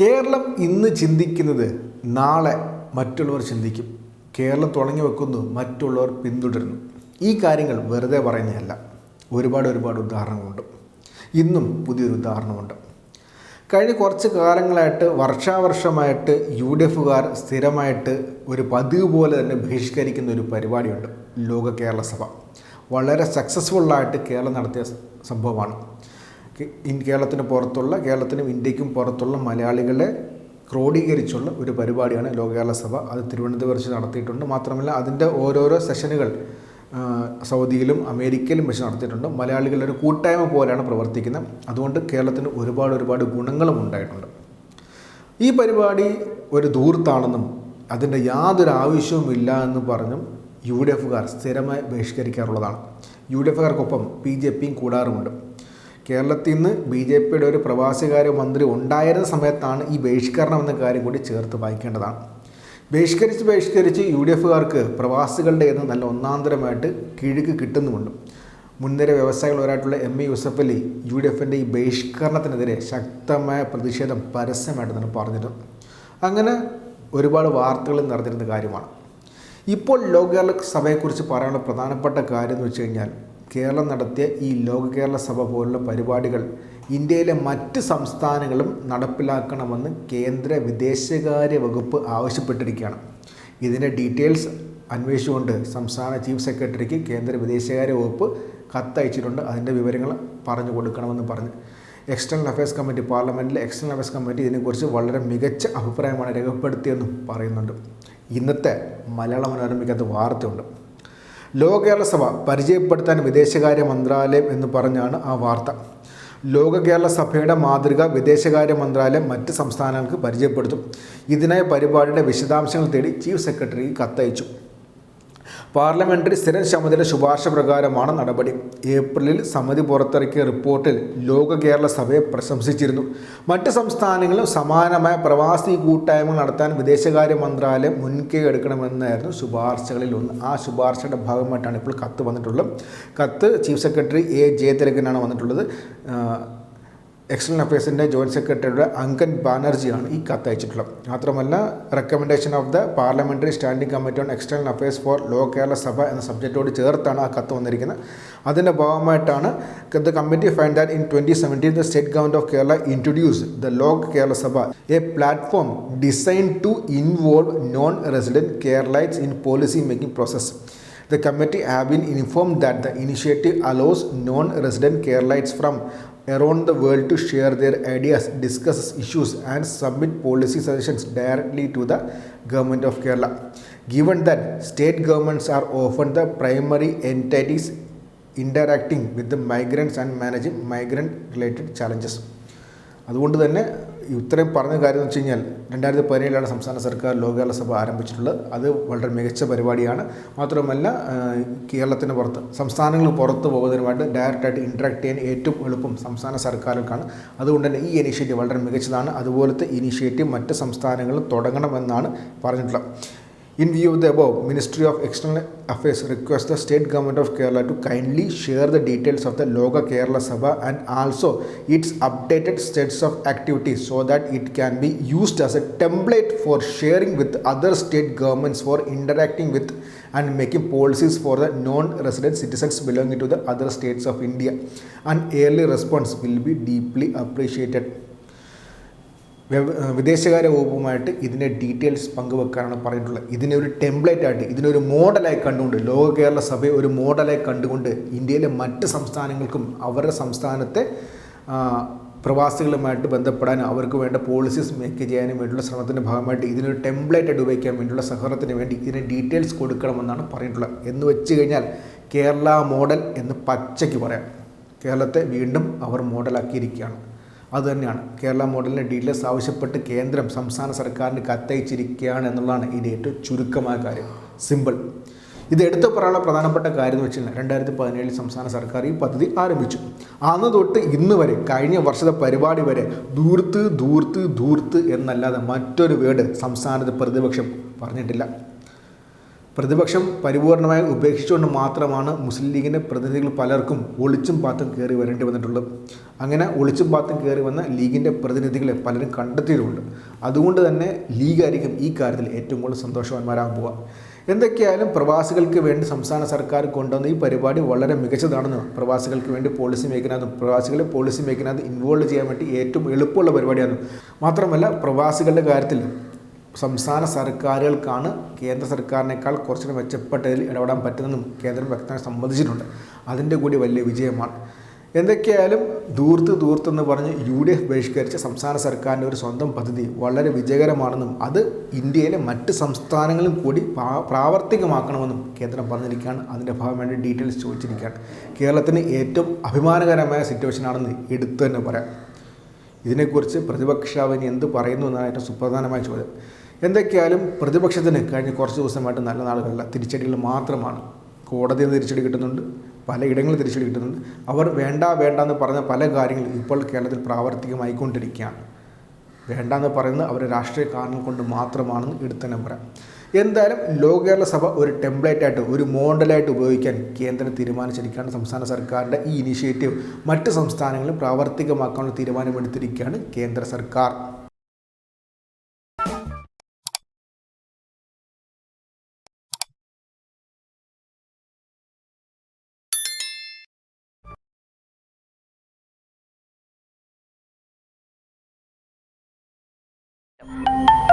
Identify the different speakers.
Speaker 1: കേരളം ഇന്ന് ചിന്തിക്കുന്നത് നാളെ മറ്റുള്ളവർ ചിന്തിക്കും. കേരളം തുടങ്ങി വെക്കുന്നു മറ്റുള്ളവർ പിന്തുടരുന്നു. ഈ കാര്യങ്ങൾ വെറുതെ പറയുന്നതല്ല. ഒരുപാട് ഒരുപാട് ഉദാഹരണങ്ങളുണ്ട്. ഇന്നും പുതിയൊരു ഉദാഹരണമുണ്ട്. കഴിഞ്ഞ കുറച്ച് കാലങ്ങളായിട്ട് വർഷാവർഷമായിട്ട് യു ഡി എഫുകാർ സ്ഥിരമായിട്ട് ഒരു പതിവ് പോലെ തന്നെ ബഹിഷ്കരിക്കുന്ന ഒരു പരിപാടിയുണ്ട്. ലോക കേരള സഭ. വളരെ സക്സസ്ഫുള്ളായിട്ട് കേരളം നടത്തിയ സംഭവമാണ്. കേരളത്തിന് പുറത്തുള്ള കേരളത്തിനും ഇന്ത്യക്കും പുറത്തുള്ള മലയാളികളെ ക്രോഡീകരിച്ചുള്ള ഒരു പരിപാടിയാണ് ലോക കേരള സഭ. അത് തിരുവനന്തപുരത്ത് വെച്ച് നടത്തിയിട്ടുണ്ട്. മാത്രമല്ല അതിന്റെ ഓരോരോ സെഷനുകൾ സൗദിയിലും അമേരിക്കയിലും വെച്ച് നടത്തിയിട്ടുണ്ട്. മലയാളികളുടെ ഒരു കൂട്ടായ്മ പോലെയാണ് പ്രവർത്തിക്കുന്നത്. അതുകൊണ്ട് കേരളത്തിന് ഒരുപാട് ഒരുപാട് ഗുണങ്ങളും ഉണ്ടായിട്ടുണ്ട്. ഈ പരിപാടി ഒരു ദൂർത്താണെന്നും അതിന്റെ യാതൊരു ആവശ്യവും ഇല്ല എന്ന് പറഞ്ഞും യു ഡി എഫുകാർ സ്ഥിരമായി ബഹിഷ്കരിക്കാറുള്ളതാണ്. യു ഡി എഫുകാർക്കൊപ്പം ബി ജെ പിയും കൂടാറുമുണ്ട്. കേരളത്തിൽ നിന്ന് ബി ജെ പിയുടെ ഒരു പ്രവാസികാര്യ മന്ത്രി ഉണ്ടായിരുന്ന സമയത്താണ് ഈ ബഹിഷ്കരണം എന്ന കാര്യം കൂടി ചേർത്ത് വായിക്കേണ്ടതാണ്. ബഹിഷ്കരിച്ച് ബഹിഷ്കരിച്ച് യു ഡി എഫുകാർക്ക് പ്രവാസികളുടെ എന്ന് നല്ല ഒന്നാന്തരമായിട്ട് കിഴുക്ക് കിട്ടുന്നുമുണ്ട്. മുൻനിര വ്യവസായികളൊരായിട്ടുള്ള M A Yusuff Ali U D എഫിന്റെ ഈ ബഹിഷ്കരണത്തിനെതിരെ ശക്തമായ പ്രതിഷേധം പരസ്യമായിട്ട് തന്നെ പറഞ്ഞിരുന്നു അങ്ങനെ ഒരുപാട് വാർത്തകൾ നിറഞ്ഞിരുന്ന കാര്യമാണ്. ഇപ്പോൾ ലോക കേരള സഭയെക്കുറിച്ച് പറയാനുള്ള പ്രധാനപ്പെട്ട കാര്യം എന്ന് വെച്ച് കഴിഞ്ഞാൽ കേരളം നടത്തിയ ഈ ലോക കേരള സഭ പോലുള്ള പരിപാടികൾ ഇന്ത്യയിലെ മറ്റ് സംസ്ഥാനങ്ങളും നടപ്പിലാക്കണമെന്ന് കേന്ദ്ര വിദേശകാര്യ വകുപ്പ് ആവശ്യപ്പെട്ടിരിക്കുകയാണ്. ഇതിന്റെ ഡീറ്റെയിൽസ് അന്വേഷിച്ചുകൊണ്ട് സംസ്ഥാന ചീഫ് സെക്രട്ടറിക്ക് കേന്ദ്ര വിദേശകാര്യ വകുപ്പ് കത്തയച്ചിട്ടുണ്ട്. അതിന്റെ വിവരങ്ങൾ പറഞ്ഞു കൊടുക്കണമെന്ന് പറഞ്ഞ്. എക്സ്റ്റേണൽ അഫയേഴ്സ് കമ്മിറ്റി പാർലമെന്റിലെ എക്സ്റ്റേണൽ അഫയേഴ്സ് കമ്മിറ്റി ഇതിനെക്കുറിച്ച് വളരെ മികച്ച അഭിപ്രായമാണ് രേഖപ്പെടുത്തിയെന്നും പറയുന്നുണ്ട്. ഇന്നത്തെ മലയാള മനോരമയ്ക്കകത്ത് വാർത്തയുണ്ട്. ലോക കേരള സഭ പരിചയപ്പെടുത്താൻ വിദേശകാര്യ മന്ത്രാലയം എന്ന് പറഞ്ഞാണ് ആ വാർത്ത. ലോക കേരള സഭയുടെ മാതൃക വിദേശകാര്യ മന്ത്രാലയം മറ്റ് സംസ്ഥാനങ്ങൾക്ക് പരിചയപ്പെടുത്തും. ഇതിനായി പരിപാടിയുടെ വിശദാംശങ്ങൾ തേടി ചീഫ് സെക്രട്ടറി കത്തയച്ചു. പാർലമെന്ററി സ്ഥിരം സമിതിയുടെ ശുപാർശ പ്രകാരമാണ് നടപടി. ഏപ്രിലിൽ സമിതി പുറത്തിറക്കിയ റിപ്പോർട്ടിൽ ലോക കേരള സഭയെ പ്രശംസിച്ചിരുന്നു. മറ്റ് സംസ്ഥാനങ്ങളിലും സമാനമായ പ്രവാസി കൂട്ടായ്മകൾ നടത്താൻ വിദേശകാര്യ മന്ത്രാലയം മുൻകൈ എടുക്കണമെന്നായിരുന്നു ശുപാർശകളിൽ ഒന്ന്. ആ ശുപാർശയുടെ ഭാഗമായിട്ടാണ് ഇപ്പോൾ കത്ത് വന്നിട്ടുള്ളത്. കത്ത് ചീഫ് സെക്രട്ടറി എ ജയതിലകനാണ് വന്നിട്ടുള്ളത്. എക്സ്റ്റേണൽ അഫയേഴ്സിന്റെ ജോയിന്റ് സെക്രട്ടറിയുടെ അങ്കൻ ബാനർജിയാണ് ഈ കത്ത് അയച്ചിട്ടുള്ളത് മാത്രമല്ല recommendation of the parliamentary standing committee on external affairs for Loka Kerala Sabha എന്ന സബ്ജക്റ്റോട് ചേർത്താണ് ആ കത്ത് വന്നിരിക്കുന്നത്. അതിന്റെ ഭാഗമായിട്ടാണ് the committee find that in twenty seventeen the state government of Kerala introduce the Loka Kerala Sabha a platform design to involve non resident Keralites in policy making process The committee have been informed that the initiative allows non resident Keralites from around the world to share their ideas, discuss issues, and submit policy suggestions directly to the government of Kerala. Given that state governments are often the primary entities interacting with the migrants and managing migrant-related challenges. അതുകൊണ്ട് തന്നെ ഇത്രയും പറഞ്ഞ കാര്യം എന്ന് വെച്ച് കഴിഞ്ഞാൽ രണ്ടായിരത്തി പതിനേഴിലാണ് സംസ്ഥാന സർക്കാർ ലോകകേരള സഭ ആരംഭിച്ചിട്ടുള്ളത്. അത് വളരെ മികച്ച പരിപാടിയാണ്. മാത്രമല്ല കേരളത്തിന് പുറത്ത് സംസ്ഥാനങ്ങൾ പുറത്ത് പോകുന്നതിനുമായിട്ട് ഡയറക്റ്റായിട്ട് ഇൻട്രാക്ട് ചെയ്യാൻ ഏറ്റവും എളുപ്പം സംസ്ഥാന സർക്കാരുകൾക്കാണ്. അതുകൊണ്ട് തന്നെ ഈ ഇനിഷ്യേറ്റീവ് വളരെ മികച്ചതാണ്. അതുപോലത്തെ ഇനിഷ്യേറ്റീവ് മറ്റ് സംസ്ഥാനങ്ങളിൽ തുടങ്ങണമെന്നാണ് പറഞ്ഞിട്ടുള്ളത്. In view of the above, Ministry of External Affairs requests the State Government of Kerala to kindly share the details of the Loga Kerala Sabha and also its updated states of activities so that it can be used as a template for sharing with other state governments for interacting with and making policies for the non-resident citizens belonging to the other states of India. An early response will be deeply appreciated. വിദേശകാര്യ വകുപ്പുമായിട്ട് ഇതിന്റെ details പങ്കുവെക്കാനാണ് പറഞ്ഞിട്ടുള്ളത്. ഇതിനെ ഒരു template ആയിട്ട് ഇതിനൊരു മോഡലായി കണ്ടുകൊണ്ട് ലോക കേരള സഭയെ ഒരു മോഡലായി കണ്ടുകൊണ്ട് ഇന്ത്യയിലെ മറ്റ് സംസ്ഥാനങ്ങൾക്കും അവരുടെ സംസ്ഥാനത്തെ പ്രവാസികളുമായിട്ട് ബന്ധപ്പെടാൻ അവർക്ക് വേണ്ട പോളിസീസ് മേക്ക് ചെയ്യാനും വേണ്ടിയുള്ള ശ്രമത്തിന്റെ ഭാഗമായിട്ട് ഇതിനൊരു ടെംപ്ലേറ്റ് ആയിട്ട് ഉപയോഗിക്കാൻ വേണ്ടിയുള്ള സഹകരണത്തിന് വേണ്ടി ഇതിന് ഡീറ്റെയിൽസ് കൊടുക്കണമെന്നാണ് പറഞ്ഞിട്ടുള്ളത്. എന്ന് വെച്ച് കഴിഞ്ഞാൽ കേരള മോഡൽ എന്ന് പച്ചയ്ക്ക് പറയാം. കേരളത്തെ വീണ്ടും അവർ മോഡലാക്കിയിരിക്കുകയാണ് അതുതന്നെയാണ്. കേരള മോഡലിന്റെ ഡീറ്റെയിൽസ് ആവശ്യപ്പെട്ട് കേന്ദ്രം സംസ്ഥാന സർക്കാരിന് കത്തയച്ചിരിക്കുകയാണ് എന്നുള്ളതാണ് ഇതിന്റെ ഏറ്റവും ചുരുക്കമായ കാര്യം. സിമ്പിൾ. ഇത് എടുത്തു പറയാനുള്ള പ്രധാനപ്പെട്ട കാര്യം എന്ന് വെച്ച് കഴിഞ്ഞാൽ രണ്ടായിരത്തി പതിനേഴിൽ സംസ്ഥാന സർക്കാർ ഈ പദ്ധതി ആരംഭിച്ചു. അന്ന് തൊട്ട് ഇന്ന് വരെ കഴിഞ്ഞ വർഷത്തെ പരിപാടി വരെ ദൂർത്ത് ദൂർത്ത് ദൂർത്ത് എന്നല്ലാതെ മറ്റൊരു വേർഡ് സംസ്ഥാനത്ത് പ്രതിപക്ഷം പറഞ്ഞിട്ടില്ല. പ്രതിപക്ഷം പരിപൂർണമായി ഉപേക്ഷിച്ചുകൊണ്ട് മാത്രമാണ് മുസ്ലിം ലീഗിന്റെ പ്രതിനിധികൾ പലർക്കും ഒളിച്ചും പാത്തും കയറി വരേണ്ടി വന്നിട്ടുള്ളത്. അങ്ങനെ ഒളിച്ചും പാത്തും കയറി വന്ന ലീഗിന്റെ പ്രതിനിധികളെ പലരും കണ്ടെത്തിയതുകൊണ്ട് അതുകൊണ്ട് തന്നെ ലീഗായിരിക്കും ഈ കാര്യത്തിൽ ഏറ്റവും കൂടുതൽ സന്തോഷവാന്മാരാകാൻ പോവുക. എന്തൊക്കെയായാലും പ്രവാസികൾക്ക് വേണ്ടി സംസ്ഥാന സർക്കാർ കൊണ്ടുവന്ന ഈ പരിപാടി വളരെ മികച്ചതാണെന്ന് പ്രവാസികൾക്ക് വേണ്ടി പോളിസി മേക്കിനകത്തും പ്രവാസികളെ പോളിസി മേക്കിനകത്ത് ഇൻവോൾവ് ചെയ്യാൻ വേണ്ടി ഏറ്റവും എളുപ്പമുള്ള പരിപാടിയാണ് മാത്രമല്ല പ്രവാസികളുടെ കാര്യത്തിൽ സംസ്ഥാന സർക്കാരുകൾക്കാണ് കേന്ദ്ര സർക്കാരിനേക്കാൾ കുറച്ചുകൂടി മെച്ചപ്പെട്ടതിൽ ഇടപെടാൻ പറ്റുന്നതും കേന്ദ്രം വ്യക്തമായി സമ്മതിച്ചിട്ടുണ്ട്. അതിന്റെ കൂടി വലിയ വിജയമാണ്. എന്തൊക്കെയായാലും ദൂർത്ത് ദൂർത്തെന്ന് പറഞ്ഞ് യു ഡി എഫ് ബഹിഷ്കരിച്ച സംസ്ഥാന സർക്കാരിന്റെ ഒരു സ്വന്തം പദ്ധതി വളരെ വിജയകരമാണെന്നും അത് ഇന്ത്യയിലെ മറ്റ് സംസ്ഥാനങ്ങളും കൂടി പ്രാവർത്തികമാക്കണമെന്നും കേന്ദ്രം പറഞ്ഞിരിക്കുകയാണ്. അതിന്റെ ഭാഗം വേണ്ടി ഡീറ്റെയിൽസ് ചോദിച്ചിരിക്കുകയാണ്. കേരളത്തിന് ഏറ്റവും അഭിമാനകരമായ സിറ്റുവേഷനാണെന്ന് എടുത്തു തന്നെ പറയാം. ഇതിനെക്കുറിച്ച് പ്രതിപക്ഷാവിന് എന്ത് പറയുന്നു എന്നാണ് ഏറ്റവും സുപ്രധാനമായ ചോദ്യം. എന്തൊക്കെയായാലും പ്രതിപക്ഷത്തിന് കഴിഞ്ഞ കുറച്ച് ദിവസമായിട്ട് നല്ല നാളുകളിലെ തിരിച്ചടികൾ മാത്രമാണ്. കോടതിയിൽ നിന്ന് തിരിച്ചടി കിട്ടുന്നുണ്ട് പലയിടങ്ങളിൽ തിരിച്ചടി കിട്ടുന്നുണ്ട്. അവർ വേണ്ട വേണ്ട എന്ന് പറഞ്ഞ പല കാര്യങ്ങളും ഇപ്പോൾ കേരളത്തിൽ പ്രാവർത്തികമായിക്കൊണ്ടിരിക്കുകയാണ്. വേണ്ട എന്ന് പറയുന്നത് അവർ രാഷ്ട്രീയ കാരണം കൊണ്ട് മാത്രമാണെന്ന് എടുത്തന്നെ പറയാം. എന്തായാലും ലോക കേരള സഭ ഒരു ടെംപ്ലേറ്റ് ആയിട്ട് ഒരു മോഡലായിട്ട് ഉപയോഗിക്കാൻ കേന്ദ്രം തീരുമാനിച്ചിരിക്കുകയാണ് സംസ്ഥാന സർക്കാരിന്റെ ഈ ഇനിഷ്യേറ്റീവ്. മറ്റ് സംസ്ഥാനങ്ങളിൽ പ്രാവർത്തികമാക്കാനുള്ള തീരുമാനമെടുത്തിരിക്കുകയാണ് കേന്ദ്ര സർക്കാർ. you